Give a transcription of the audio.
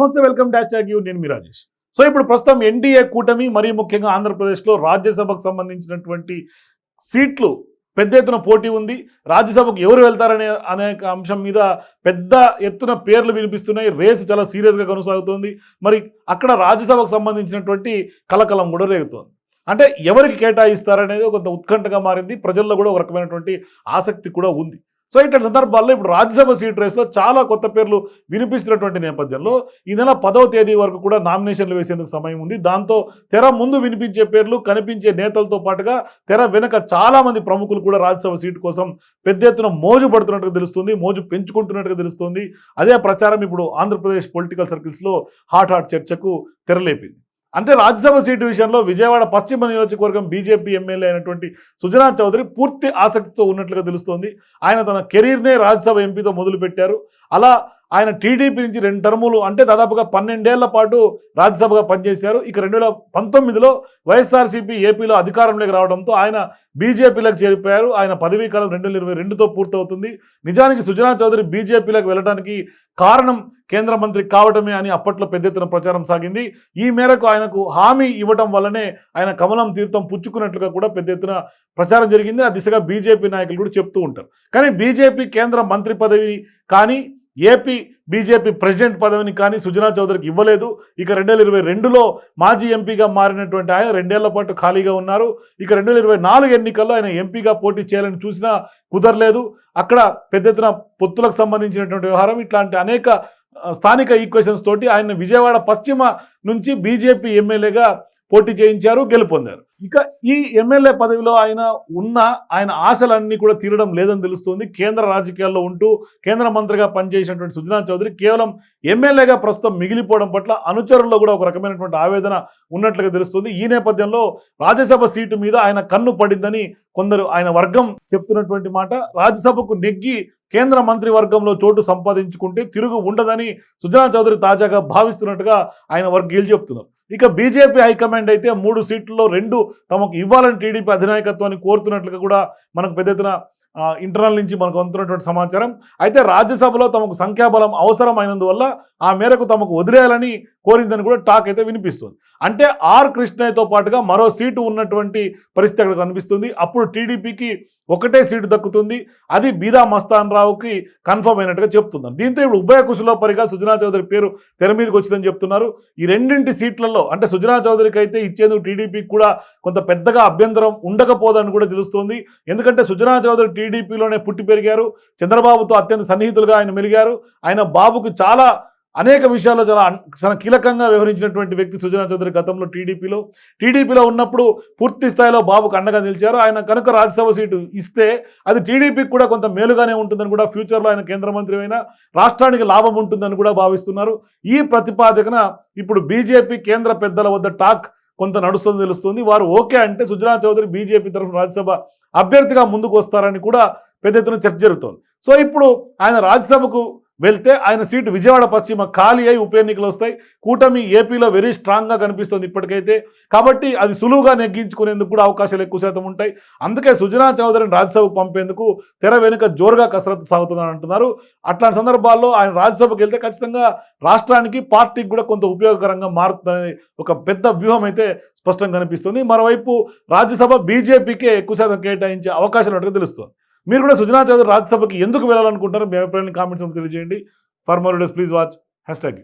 నమస్తే welcome dash tag you. నేను మీ Rajesh. So ఇప్పుడు ప్రస్తుతం ఎన్డీఏ కూటమి మరీ ముఖ్యంగా ఆంధ్రప్రదేశ్లో రాజ్యసభకు సంబంధించినటువంటి సీట్లు పెద్ద ఎత్తున పోటీ ఉంది. రాజ్యసభకు ఎవరు వెళ్తారనే అనేక అంశం మీద పెద్ద ఎత్తున పేర్లు వినిపిస్తున్నాయి. రేసు చాలా సీరియస్గా కొనసాగుతోంది. మరి అక్కడ రాజ్యసభకు సంబంధించినటువంటి కలకలం కూడా రేగుతోంది. అంటే ఎవరికి కేటాయిస్తారనేది కొంత ఉత్కంఠగా మారింది. ప్రజల్లో కూడా ఒక రకమైనటువంటి ఆసక్తి కూడా ఉంది. సో ఇట్లాంటి సందర్భాల్లో ఇప్పుడు రాజ్యసభ సీట్ రేస్లో చాలా కొత్త పేర్లు వినిపిస్తున్నటువంటి నేపథ్యంలో ఈ నెల పదవ తేదీ వరకు కూడా నామినేషన్లు వేసేందుకు సమయం ఉంది. దాంతో తెర ముందు వినిపించే పేర్లు కనిపించే నేతలతో పాటుగా తెర వెనక చాలామంది ప్రముఖులు కూడా రాజ్యసభ సీటు కోసం పెద్ద ఎత్తున మోజు పడుతున్నట్టుగా తెలుస్తుంది మోజు పెంచుకుంటున్నట్టుగా తెలుస్తుంది. అదే ప్రచారం ఇప్పుడు ఆంధ్రప్రదేశ్ పొలిటికల్ సర్కిల్స్లో హాట్ హాట్ చర్చకు తెరలేపింది. అంటే రాజ్యసభ సీటు విషయంలో విజయవాడ పశ్చిమ నియోజకవర్గం బీజేపీ ఎమ్మెల్యే అయినటువంటి సుజనా చౌదరి పూర్తి ఆసక్తితో ఉన్నట్లుగా తెలుస్తోంది. ఆయన తన కెరీర్నే రాజ్యసభ ఎంపీతో మొదలుపెట్టారు. అలా ఆయన టీడీపీ నుంచి రెండు టర్ములు అంటే దాదాపుగా పన్నెండేళ్ళ పాటు రాజ్యసభగా పనిచేశారు. ఇక రెండు వేల పంతొమ్మిదిలో వైఎస్ఆర్సీపీ ఏపీలో అధికారంలోకి రావడంతో ఆయన బీజేపీలకు చేరిపోయారు. ఆయన పదవీ కాలం రెండు వేల ఇరవై రెండుతో పూర్తవుతుంది. నిజానికి సుజనా చౌదరి బీజేపీలకు వెళ్ళడానికి కారణం కేంద్ర మంత్రి కావడమే అని అప్పట్లో పెద్ద ఎత్తున ప్రచారం సాగింది. ఈ మేరకు ఆయనకు హామీ ఇవ్వటం వల్లనే ఆయన కమలం తీర్థం పుచ్చుకున్నట్లుగా కూడా పెద్ద ఎత్తున ప్రచారం జరిగింది. ఆ దిశగా బీజేపీ నాయకులు కూడా చెప్తూ ఉంటారు. కానీ బీజేపీ కేంద్ర మంత్రి పదవి కానీ ఏపీ బీజేపీ ప్రెసిడెంట్ పదవిని కానీ సుజనా చౌదరికి ఇవ్వలేదు. ఇక రెండు వేల ఇరవై రెండులో మాజీ ఎంపీగా మారినటువంటి ఆయన రెండేళ్ళ పాటు ఖాళీగా ఉన్నారు. ఇక రెండు వేల ఇరవై నాలుగు ఎన్నికల్లో ఆయన ఎంపీగా పోటీ చేయాలని చూసినా కుదరలేదు. అక్కడ పెద్ద ఎత్తున పొత్తులకు సంబంధించినటువంటి వ్యవహారం ఇట్లాంటి అనేక స్థానిక ఈక్వేషన్స్ తోటి ఆయన విజయవాడ పశ్చిమ నుంచి బీజేపీ ఎమ్మెల్యేగా పోటీ చేయించారు గెలుపొందారు. ఇక ఈ ఎమ్మెల్యే పదవిలో ఆయన ఉన్న ఆయన ఆశలన్నీ కూడా తీరడం లేదని తెలుస్తుంది. కేంద్ర రాజకీయాల్లో ఉంటూ కేంద్ర మంత్రిగా పనిచేసినటువంటి సుజనా చౌదరి కేవలం ఎమ్మెల్యేగా ప్రస్తుతం మిగిలిపోవడం పట్ల అనుచరుల్లో కూడా ఒక రకమైనటువంటి ఆవేదన ఉన్నట్లుగా తెలుస్తుంది. ఈ నేపథ్యంలో రాజ్యసభ సీటు మీద ఆయన కన్ను పడిందని కొందరు ఆయన వర్గం చెప్తున్నటువంటి మాట. రాజ్యసభకు నెగ్గి కేంద్ర మంత్రి వర్గంలో చోటు సంపాదించుకుంటే తిరుగు ఉండదని సుజనా చౌదరి తాజాగా భావిస్తున్నట్టుగా ఆయన వర్గీయులు చెప్తున్నారు. ఇక బీజేపీ హైకమాండ్ అయితే మూడు సీట్లలో రెండు తమకు ఇవ్వాలని టీడీపీ అధినాయకత్వాన్ని కోరుతున్నట్లుగా కూడా మనకు పెద్ద ఎత్తున ఇంటర్నల్ నుంచి మనకు అందుతున్నటువంటి సమాచారం. అయితే రాజ్యసభలో తమకు సంఖ్యాబలం అవసరమైనందువల్ల ఆ మేరకు తమకు వదిలేయాలని కోరిందని కూడా టాక్ అయితే వినిపిస్తుంది. అంటే ఆర్ కృష్ణయ్యతో పాటుగా మరో సీటు ఉన్నటువంటి పరిస్థితి అక్కడ కనిపిస్తుంది. అప్పుడు టీడీపీకి ఒకటే సీటు దక్కుతుంది. అది బీదా మస్తాన్ రావుకి కన్ఫర్మ్ అయినట్టుగా చెప్తున్నారు. దీంతో ఇప్పుడు ఉభయ కుశలో పరిగా సుజనా చౌదరి పేరు తెర మీదకి వచ్చిందని చెప్తున్నారు. ఈ రెండింటి సీట్లలో అంటే సుజనా చౌదరికి అయితే ఇచ్చేందుకు టీడీపీకి కూడా కొంత పెద్దగా అభ్యంతరం ఉండకపోదని కూడా తెలుస్తోంది. ఎందుకంటే సుజనా చౌదరి టీడీపీలోనే పుట్టి పెరిగారు. చంద్రబాబుతో అత్యంత సన్నిహితులుగా ఆయన మెలిగారు. ఆయన బాబుకు చాలా అనేక విషయాల్లో చాలా చాలా కీలకంగా వ్యవహరించినటువంటి వ్యక్తి సుజనా చౌదరి గతంలో టీడీపీలో. టీడీపీలో ఉన్నప్పుడు పూర్తి స్థాయిలో బాబుకు అండగా నిలిచారు. ఆయన కనుక రాజ్యసభ సీటు ఇస్తే అది టీడీపీకి కూడా కొంత మేలుగానే ఉంటుందని కూడా ఫ్యూచర్లో ఆయన కేంద్ర మంత్రి అయినా రాష్ట్రానికి లాభం ఉంటుందని కూడా భావిస్తున్నారు. ఈ ప్రతిపాదకన ఇప్పుడు బీజేపీ కేంద్ర పెద్దల వద్ద టాక్ కొంత నడుస్తుంది తెలుస్తుంది. వారు ఓకే అంటే సుజనా చౌదరి బీజేపీ తరఫున రాజ్యసభ అభ్యర్థిగా ముందుకు వస్తారని కూడా పెద్ద ఎత్తున చర్చ జరుగుతోంది. సో ఇప్పుడు ఆయన రాజ్యసభకు వెళ్తే ఆయన సీటు విజయవాడ పశ్చిమ ఖాళీ అయి ఉప ఎన్నికలు వస్తాయి. కూటమి ఏపీలో వెరీ స్ట్రాంగ్గా కనిపిస్తుంది ఇప్పటికైతే. కాబట్టి అది సులువుగా నెగ్గించుకునేందుకు కూడా అవకాశాలు ఎక్కువ శాతం ఉంటాయి. అందుకే సుజనా చౌదరిని రాజ్యసభకు పంపేందుకు తెర వెనుక జోరుగా కసరత్తు సాగుతుందని అంటున్నారు. అట్లాంటి సందర్భాల్లో ఆయన రాజ్యసభకు వెళ్తే ఖచ్చితంగా రాష్ట్రానికి పార్టీకి కూడా కొంత ఉపయోగకరంగా మారుతుందని ఒక పెద్ద వ్యూహం అయితే స్పష్టంగా కనిపిస్తుంది. మరోవైపు రాజ్యసభ బీజేపీకే ఎక్కువ శాతం కేటాయించే అవకాశాలు ఉన్నట్టుగా తెలుస్తుంది. మీరు కూడా సుజనా చౌదరి రాజ్యసభకి ఎందుకు వెళ్ళాలనుకుంటారో మీ అభిప్రాయాన్ని కామెంట్స్ తెలియజేయండి. For more days please watch hashtag